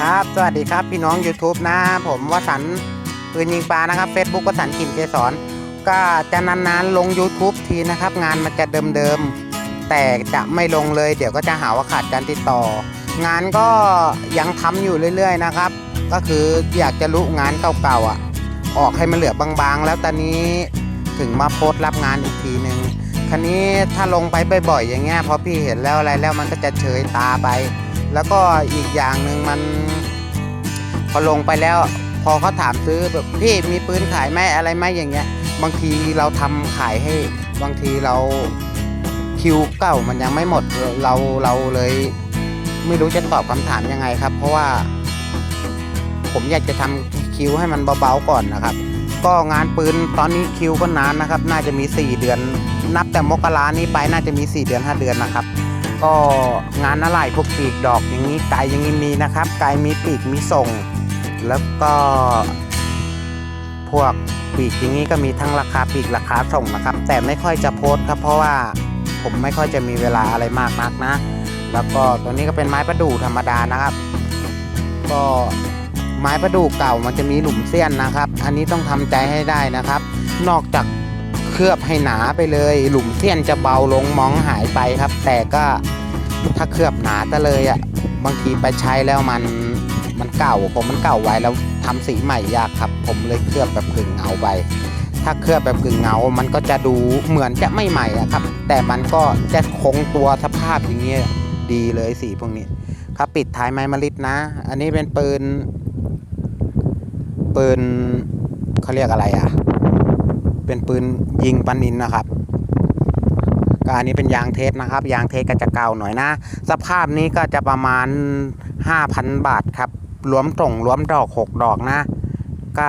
ครับ สวัสดีครับพี่น้อง YouTube นะ ผมวสันปืนยิงปลานะครับ Facebook วสันกลิ่นเกสรก็จะนานๆลง YouTube ทีนะครับ งานมันจะเดิมๆแต่จะไม่ลงเลย เดี๋ยวก็จะหาว่าขาดการติดต่อ งานก็ยังทำอยู่เรื่อย ๆ นะครับ ก็คืออยากจะรู้งานเก่าๆอะ ออกให้มันเหลือบางๆ แล้วตอนนี้ถึงมาโพสต์รับงานอีกทีหนึ่งคันนี้ถ้าลงไปบ่อยๆอย่างเงี้ยพอพี่เห็นแล้วอะไรแล้วมันก็จะเฉยตาไป แล้วก็อีกอย่างหนึ่งมันพอลงไปแล้ว พอเขาถามซื้อแบบพี่มีปืนขายไหมอะไรไหมอย่างเงี้ย บางทีเราทำขายให้ บางทีเราคิวเก่ามันยังไม่หมดเราเราเลย ไม่รู้จะตอบคำถามยังไงครับ เพราะว่า ผมอยากจะทำคิวให้มันเบาๆก่อนนะครับ ก็งานปืนตอนนี้คิวก็นานนะครับ น่าจะมี 4 เดือน นับแต่มกรานี้ไปน่าจะมี 4 เดือน 5 เดือนนะครับ ก็งานอะไรพวกปีกดอกอย่างนี้ไก่อยังนี้มีนะครับ ไก่มีปีกมีส่ง แล้วก็พวกปีกอย่างนี้ก็มีทั้งราคาปีกราคาส่งนะครับ แต่ไม่ค่อยจะโพสต์ครับ เพราะว่าผมไม่ค่อยจะมีเวลาอะไรมากนักนะ แล้วก็ตัวนี้ก็เป็นไม้ประดู่ธรรมดานะครับ ก็ไม้ประดู่เก่ามันจะมีหลุมเสี้ยนนะครับ อันนี้ต้องทำใจให้ได้นะครับ นอกจาก เคลือบให้หนาไปเลย หลุมเสี้ยนจะเบาลงมองหายไปครับ แต่ก็ถ้าเคลือบหนาตะเลยอะ่ะบางทีไปใช้แล้วมันมันเก่าผมมันเก่าไว้แล้วทำสีใหม่ยากครับ ผมเลยเคลือบแบบกึ่งเงาไปถ้าเคลือบแบบกึ่งเงา มันก็จะดูเหมือนจะไม่ใหม่อะครับ แต่มันก็จะคงตัวสภาพอย่างเงี้ยดีเลยสีพวกนี้ ครับปิดท้ายไม้มะลิดนะ อันนี้เป็นปืนปืนเขาเรียกอะไรอะ เป็นปืนยิงปันนินนะครับก็อันนี้เป็นยางเทสนะครับ ยางเทสก็จะเก่าหน่อยนะ สภาพนี้ก็จะประมาณ 5,000 บาทครับรวมตรงรวมดอก 6 ดอกนะ ก็